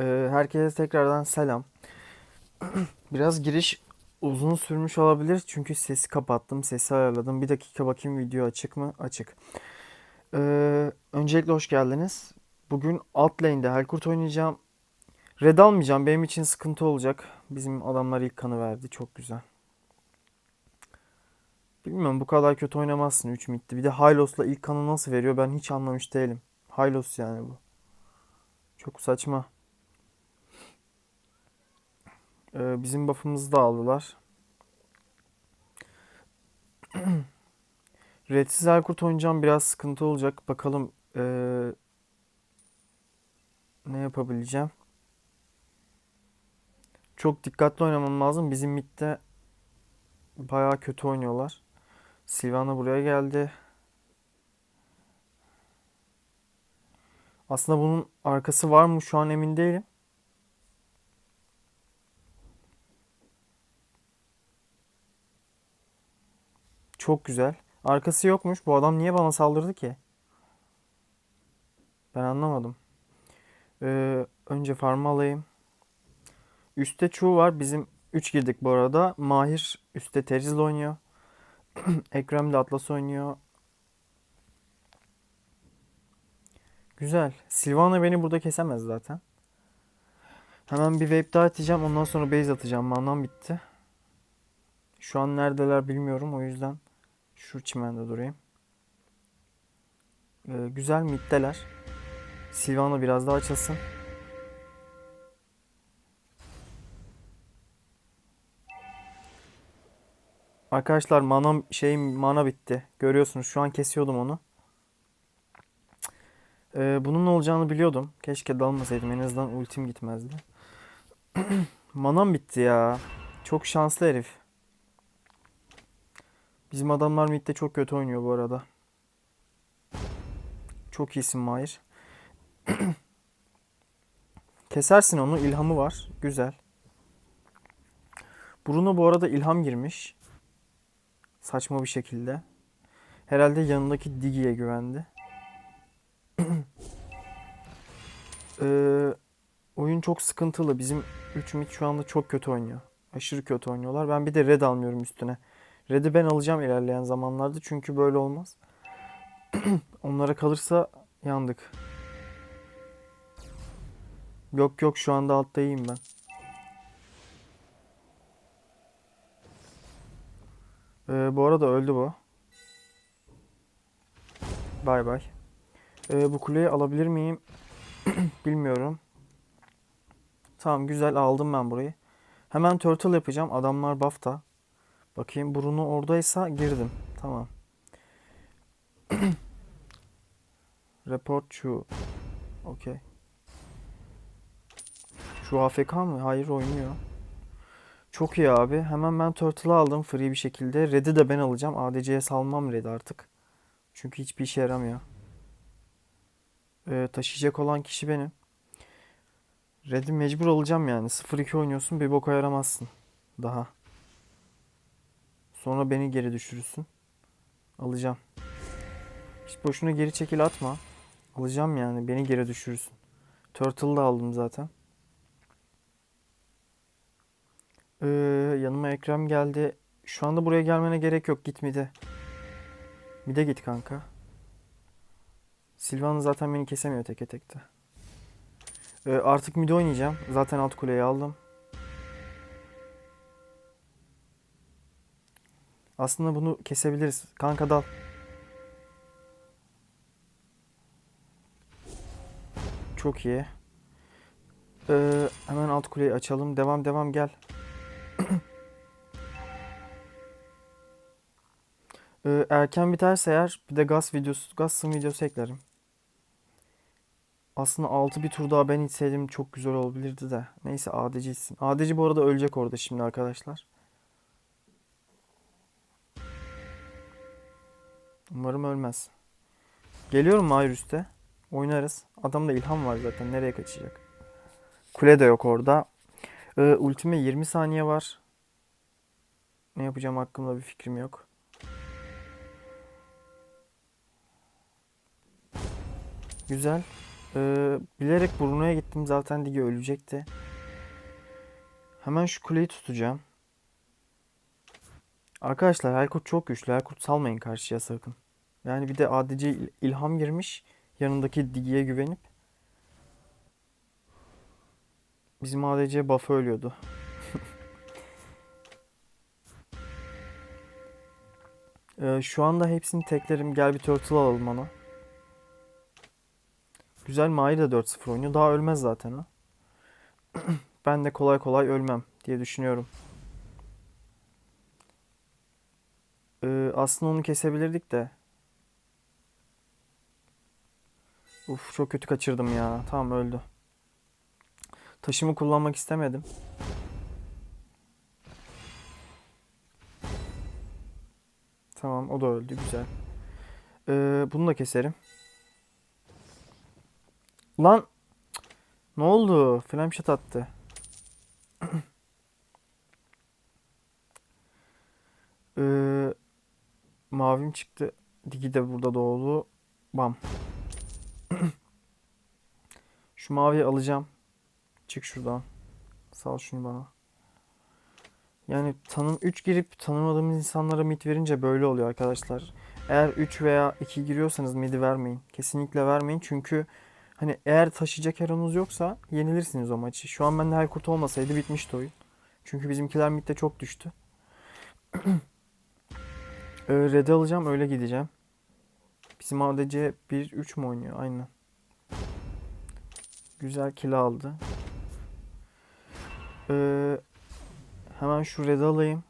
Ee, herkese tekrardan selam. Biraz giriş uzun sürmüş olabilir çünkü sesi kapattım, sesi ayarladım. Bir dakika bakayım video açık mı? Açık. Ee, öncelikle hoş geldiniz. Bugün alt lane'de Helkurt oynayacağım. Red almayacağım. Benim için sıkıntı olacak. Bizim adamlar ilk kanı verdi. Çok güzel. Bilmiyorum bu kadar kötü oynamazsın 3 middi. Bir de Hylos'la ilk kanı nasıl veriyor ben hiç anlamış değilim. Hylos yani bu. Çok saçma. Ee, bizim buff'ımızı da aldılar. Redsiz Erkurt oynayacağım biraz sıkıntı olacak. Bakalım ee, ne yapabileceğim. Çok dikkatli oynamam lazım. Bizim midde bayağı kötü oynuyorlar. Sylvana buraya geldi. Aslında bunun arkası var mı şu an emin değilim. Çok güzel. Arkası yokmuş. Bu adam niye bana saldırdı ki? Ben anlamadım. Ee, önce farmı alayım. Üste Chu var. Bizim 3 girdik bu arada. Mahir üstte Teriz'le oynuyor. Ekrem de Atlas oynuyor. Güzel. Sylvana beni burada kesemez zaten. Hemen bir wave daha atacağım. Ondan sonra base atacağım. Manam bitti. Şu an neredeler bilmiyorum. O yüzden şu çimende durayım. Ee, güzel middeler. Sylvana biraz daha açılsın. Arkadaşlar mana şey mana bitti. Görüyorsunuz şu an kesiyordum onu. Ee, bunun olacağını biliyordum. Keşke dalmasaydım. En azından ultim gitmezdi. Manam bitti ya. Çok şanslı herif. Bizim adamlar midde çok kötü oynuyor bu arada. Çok iyisin Mahir. Kesersin onu. ilhamı var. Güzel. Bruno bu arada ilham girmiş. Saçma bir şekilde. Herhalde yanındaki Digi'ye güvendi. Ee, oyun çok sıkıntılı. Bizim 3 mid şu anda çok kötü oynuyor. Aşırı kötü oynuyorlar. Ben bir de red almıyorum üstüne. Red'i ben alacağım ilerleyen zamanlarda çünkü böyle olmaz. Onlara kalırsa yandık. Yok yok şu anda altta iyiyim ben. Ee, bu arada öldü bu. Bay bay. Ee, bu kuleyi alabilir miyim? Bilmiyorum. Tamam güzel aldım ben burayı. Hemen turtle yapacağım. Adamlar buff'ta. Bakayım Bruno oradaysa girdim. Tamam. Report şu. Okey. Şu AFK mı? Hayır oynuyor. Çok iyi abi. Hemen ben Turtle'ı aldım free bir şekilde. Red'i de ben alacağım. ADC'ye salmam Red'i artık. Çünkü hiçbir işe yaramıyor. Ee, taşıyacak olan kişi benim. Red'i mecbur alacağım yani. 0-2 oynuyorsun bir boka yaramazsın. Daha. Sonra beni geri düşürürsün. Alacağım. Hiç boşuna geri çekil atma. Alacağım yani. Beni geri düşürürsün. Turtle'ı da aldım zaten. Ee, yanıma Ekrem geldi. Şu anda buraya gelmene gerek yok. Git mide. Mide git kanka. Silvana zaten beni kesemiyor teke tekte. Ee, artık mide oynayacağım. Zaten alt kuleyi aldım. Aslında bunu kesebiliriz. Kanka dal. Çok iyi. Ee, hemen alt kuleyi açalım. Devam devam gel. Ee, erken biterse eğer bir de gaz videosu, gaz sım videosu eklerim. Aslında 6 bir tur daha ben itseydim çok güzel olabilirdi de. Neyse ADC itsin. ADC bu arada ölecek orada şimdi arkadaşlar. Umarım ölmez. Geliyorum Mahir üste. Oynarız. Adamda ilham var zaten. Nereye kaçacak? Kule de yok orada. Ee, ultime 20 saniye var. Ne yapacağım hakkında bir fikrim yok. Güzel. Ee, bilerek Bruno'ya gittim. Zaten Digi ölecekti. Hemen şu kuleyi tutacağım. Arkadaşlar Erkut çok güçlü. Erkut salmayın karşıya sakın. Yani bir de ADC il- ilham girmiş. Yanındaki Digi'ye güvenip. Bizim ADC buff'ı ölüyordu. Ee, şu anda hepsini teklerim. Gel bir turtle alalım ona. Güzel Mahir de 4-0 oynuyor. Daha ölmez zaten o. Ben de kolay kolay ölmem diye düşünüyorum. Ee, aslında onu kesebilirdik de. Uf çok kötü kaçırdım ya. Tamam öldü. Taşımı kullanmak istemedim. Tamam o da öldü güzel. Ee, bunu da keserim. Lan ne oldu? Flame shot attı. Ee, mavim çıktı. Digi de burada doğdu. Bam. Şu maviyi alacağım. Çık şuradan. Sal şunu bana. Yani tanım 3 girip tanımadığımız insanlara mid verince böyle oluyor arkadaşlar. Eğer 3 veya 2 giriyorsanız mid'i vermeyin. Kesinlikle vermeyin çünkü hani eğer taşıyacak heronuz yoksa yenilirsiniz o maçı. Şu an bende Helkurt olmasaydı bitmişti oyun. Çünkü bizimkiler midde çok düştü. Ee, Red'i alacağım öyle gideceğim. Bizim ADC 1-3 mü oynuyor? Aynen. Güzel kill aldı. Ee, hemen şu Red'i alayım.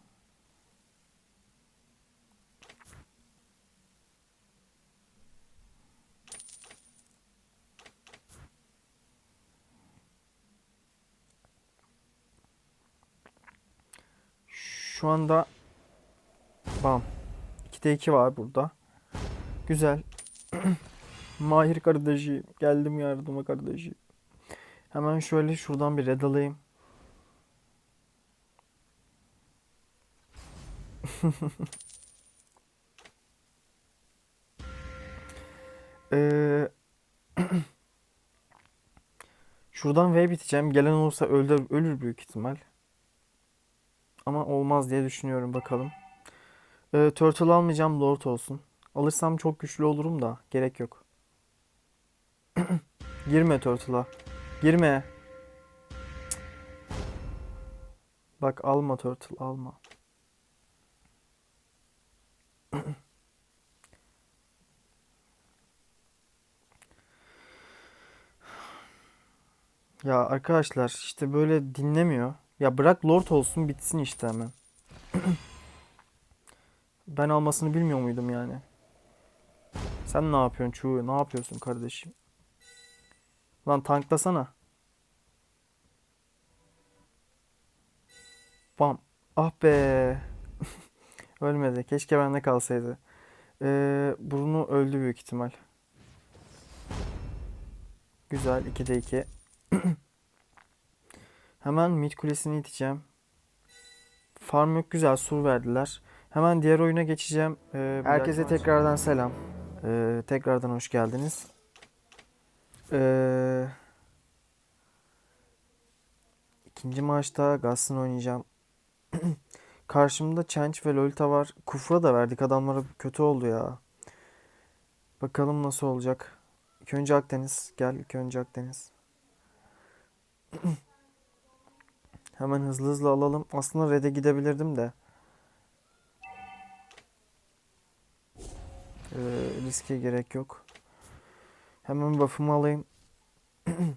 Şu anda bam. 2'de 2 var burada. Güzel. Mahir kardeşim. Geldim yardıma kardeşim. Hemen şöyle şuradan bir red alayım. Ee, şuradan V biteceğim. Gelen olursa ölür, ölür büyük ihtimal. Ama olmaz diye düşünüyorum bakalım. Ee, turtle almayacağım Lord olsun. Alırsam çok güçlü olurum da gerek yok. Girme turtle'a. Girme. Bak alma turtle alma. Ya arkadaşlar işte böyle dinlemiyor. Ya bırak Lord olsun bitsin işte hemen. Ben almasını bilmiyor muydum yani? Sen ne yapıyorsun Çuğ? Ne yapıyorsun kardeşim? Lan tanklasana. Bam. Ah be. Ölmedi. Keşke bende kalsaydı. Ee, Bruno öldü büyük ihtimal. Güzel. 2'de 2. Hemen mid kulesini iteceğim. Farm yok güzel. Sur verdiler. Hemen diğer oyuna geçeceğim. Ee, Herkese tekrardan selam. Ee, tekrardan hoş geldiniz. Ee, ikinci maçta Gaston oynayacağım. Karşımda Chench ve Lolita var. Kufra da verdik adamlara kötü oldu ya. Bakalım nasıl olacak. İlk önce Akdeniz. Gel ilk önce Akdeniz. Hemen hızlı hızlı alalım. Aslında Red'e gidebilirdim de. Ee, riske gerek yok. Hemen buff'ımı alayım.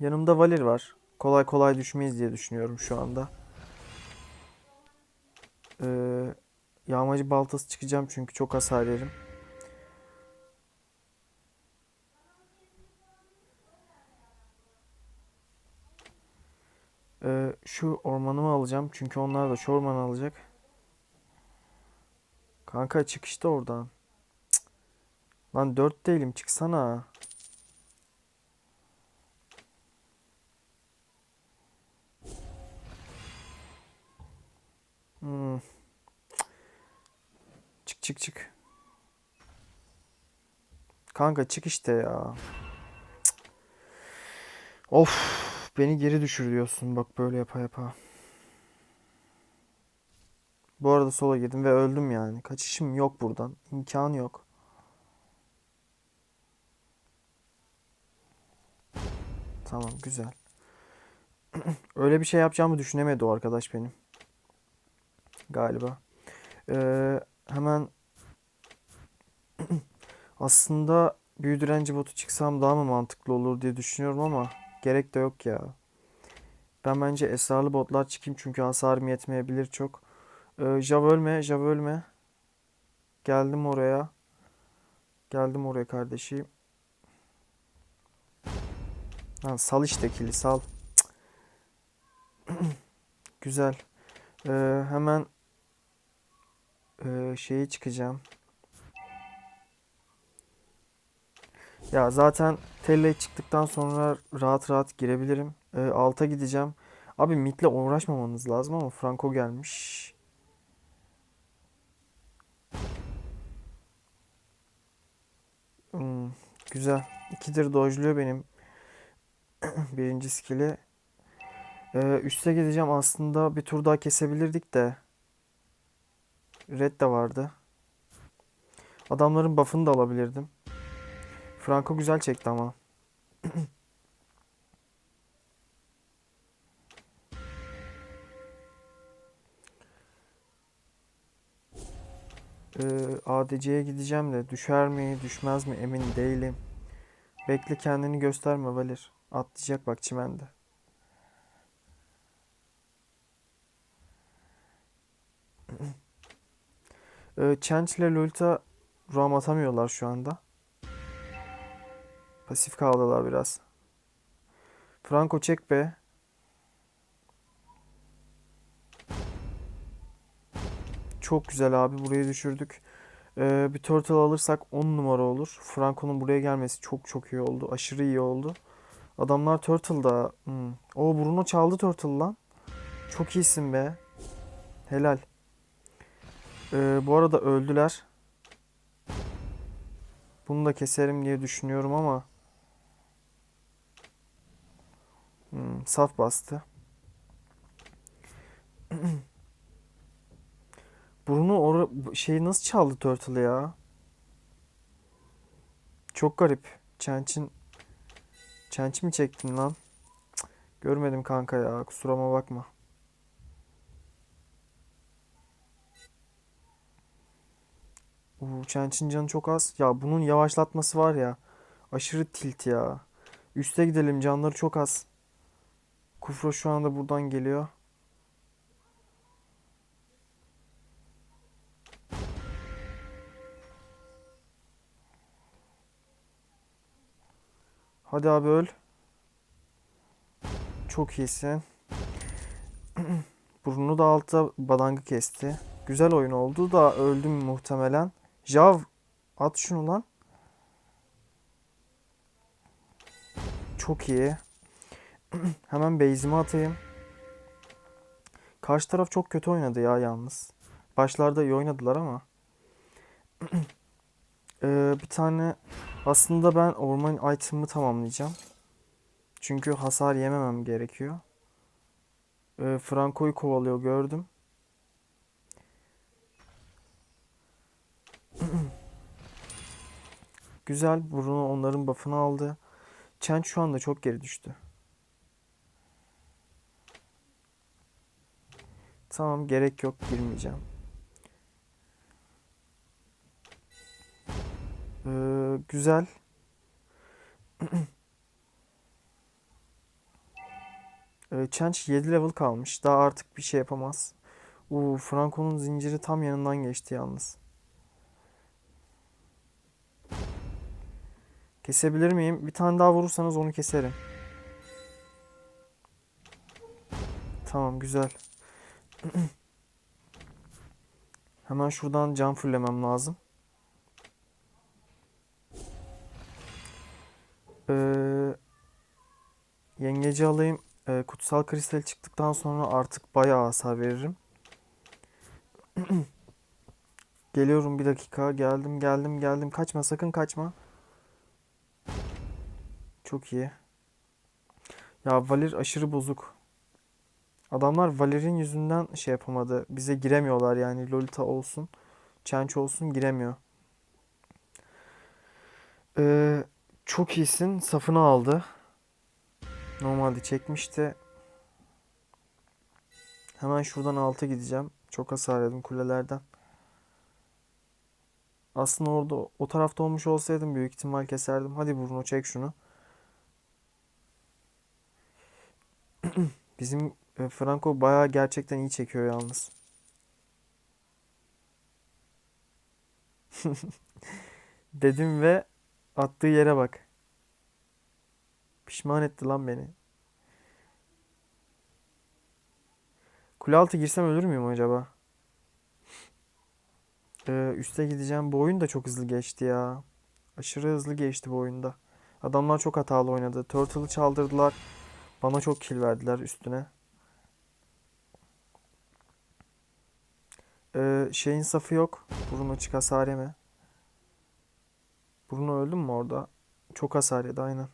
Yanımda Valir var. Kolay kolay düşmeyiz diye düşünüyorum şu anda. Ee, yağmacı baltası çıkacağım çünkü çok hasar yerim. Ee, şu ormanımı alacağım çünkü onlar da şu ormanı alacak. Kanka çık işte oradan. Cık. Lan dört değilim çıksana. Hmm. Çık çık çık. Kanka çık işte ya. Cık. Of beni geri düşürüyorsun bak böyle yapa yapa. Bu arada sola girdim ve öldüm yani. Kaçışım yok buradan. İmkanı yok. Tamam güzel. Öyle bir şey yapacağımı düşünemedi o arkadaş benim. Galiba. Ee, hemen aslında büyü direnci botu çıksam daha mı mantıklı olur diye düşünüyorum ama gerek de yok ya. Ben bence esrarlı botlar çıkayım çünkü hasarım yetmeyebilir çok. Ee, Jav ölme. Geldim oraya. Geldim oraya kardeşim. Ha, sal işte kili sal. Güzel. Ee, hemen ee, şeyi çıkacağım. Ya zaten telle çıktıktan sonra rahat rahat girebilirim. Ee, alta gideceğim. Abi midle uğraşmamanız lazım ama Franco gelmiş. Hmm, güzel. İkidir dojluyor benim birinci skill'i. Ee, üste gideceğim. Aslında bir tur daha kesebilirdik de. Red de vardı. Adamların buff'ını da alabilirdim. Franco güzel çekti ama. Ee, ADC'ye gideceğim de düşer mi düşmez mi emin değilim. Bekle kendini gösterme Valir. Atlayacak bak çimende. Ee, Chench ile Lolita roam atamıyorlar şu anda. Pasif kaldılar biraz. Franco çek be. Çok güzel abi burayı düşürdük. Ee, bir turtle alırsak 10 numara olur. Franco'nun buraya gelmesi çok çok iyi oldu. Aşırı iyi oldu. Adamlar turtle'da. Hmm. O Bruno çaldı turtle lan. Çok iyisin be. Helal. Ee, bu arada öldüler. Bunu da keserim diye düşünüyorum ama. Hmm, saf bastı. Bruno or şeyi nasıl çaldı Turtle ya? Çok garip. Çençin Çençi mi çektin lan? Görmedim kanka ya. Kusuruma bakma. Uuu Çençin canı çok az. Ya bunun yavaşlatması var ya. Aşırı tilt ya. Üste gidelim canları çok az. Kufra şu anda buradan geliyor. Hadi abi öl. Çok iyisin. Burnunu da altta badangı kesti. Güzel oyun oldu da öldüm muhtemelen. Jav at şunu lan. Çok iyi. Hemen base'imi atayım. Karşı taraf çok kötü oynadı ya yalnız. Başlarda iyi oynadılar ama. Ee, bir tane aslında ben orman item'ımı tamamlayacağım. Çünkü hasar yememem gerekiyor. Ee, Franco'yu kovalıyor gördüm. Güzel. Bruno onların buff'ını aldı. Chen şu anda çok geri düştü. Tamam gerek yok girmeyeceğim. Ee, güzel. Ee, Chench 7 level kalmış. Daha artık bir şey yapamaz. Uu, Franco'nun zinciri tam yanından geçti yalnız. Kesebilir miyim? Bir tane daha vurursanız onu keserim. Tamam güzel. Hemen şuradan can fullemem lazım. Ee, yengeci alayım. Ee, kutsal kristal çıktıktan sonra artık bayağı hasar veririm. Geliyorum bir dakika. Geldim geldim geldim. Kaçma sakın kaçma. Çok iyi. Ya Valir aşırı bozuk. Adamlar Valir'in yüzünden şey yapamadı. Bize giremiyorlar yani Lolita olsun, Cench olsun giremiyor. Ee, çok iyisin. Safını aldı. Normalde çekmişti. Hemen şuradan alta gideceğim. Çok hasar yedim kulelerden. Aslında orada o tarafta olmuş olsaydım büyük ihtimal keserdim. Hadi Bruno çek şunu. Bizim e, Franco bayağı gerçekten iyi çekiyor yalnız. Dedim ve attığı yere bak. Pişman etti lan beni. Kule altı girsem ölür müyüm acaba? Ee, üste gideceğim. Bu oyun da çok hızlı geçti ya. Aşırı hızlı geçti bu oyunda. Adamlar çok hatalı oynadı. Turtle'ı çaldırdılar. Bana çok kill verdiler üstüne. Ee, şeyin safı yok. Bruno çık hasar yeme. Bruno öldü mü orada? Çok hasar yedi aynen.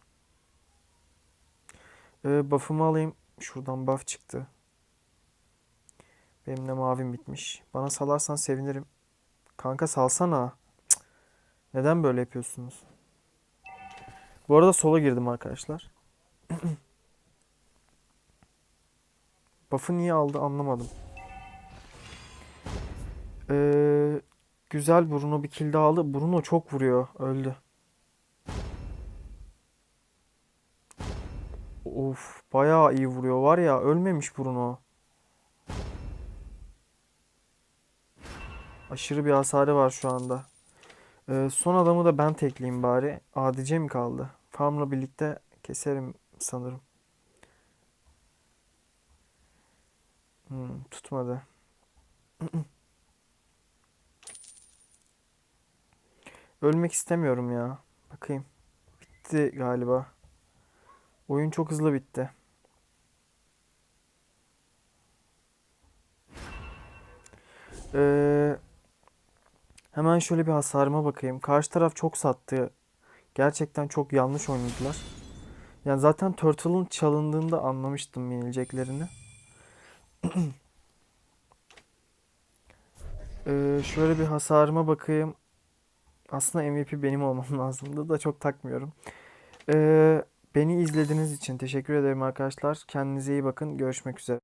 Ee, buff'ımı alayım. Şuradan buff çıktı. Benim de mavim bitmiş. Bana salarsan sevinirim. Kanka salsana. Cık. Neden böyle yapıyorsunuz? Bu arada sola girdim arkadaşlar. Buff'ı niye aldı anlamadım. Ee, güzel Bruno bir kill daha aldı. Bruno çok vuruyor. Öldü. Of bayağı iyi vuruyor var ya. Ölmemiş Bruno. Aşırı bir hasarı var şu anda. Ee, son adamı da ben tekleyeyim bari. ADC mi kaldı? Farm'la birlikte keserim sanırım. Hmm, tutmadı. Ölmek istemiyorum ya. Bakayım. Bitti galiba. Oyun çok hızlı bitti. Ee, hemen şöyle bir hasarıma bakayım. Karşı taraf çok sattı. Gerçekten çok yanlış oynadılar. Yani zaten Turtle'ın çalındığında anlamıştım yenileceklerini. Ee, şöyle bir hasarıma bakayım. Aslında MVP benim olmam lazımdı da çok takmıyorum. Ee, beni izlediğiniz için teşekkür ederim arkadaşlar. Kendinize iyi bakın. Görüşmek üzere.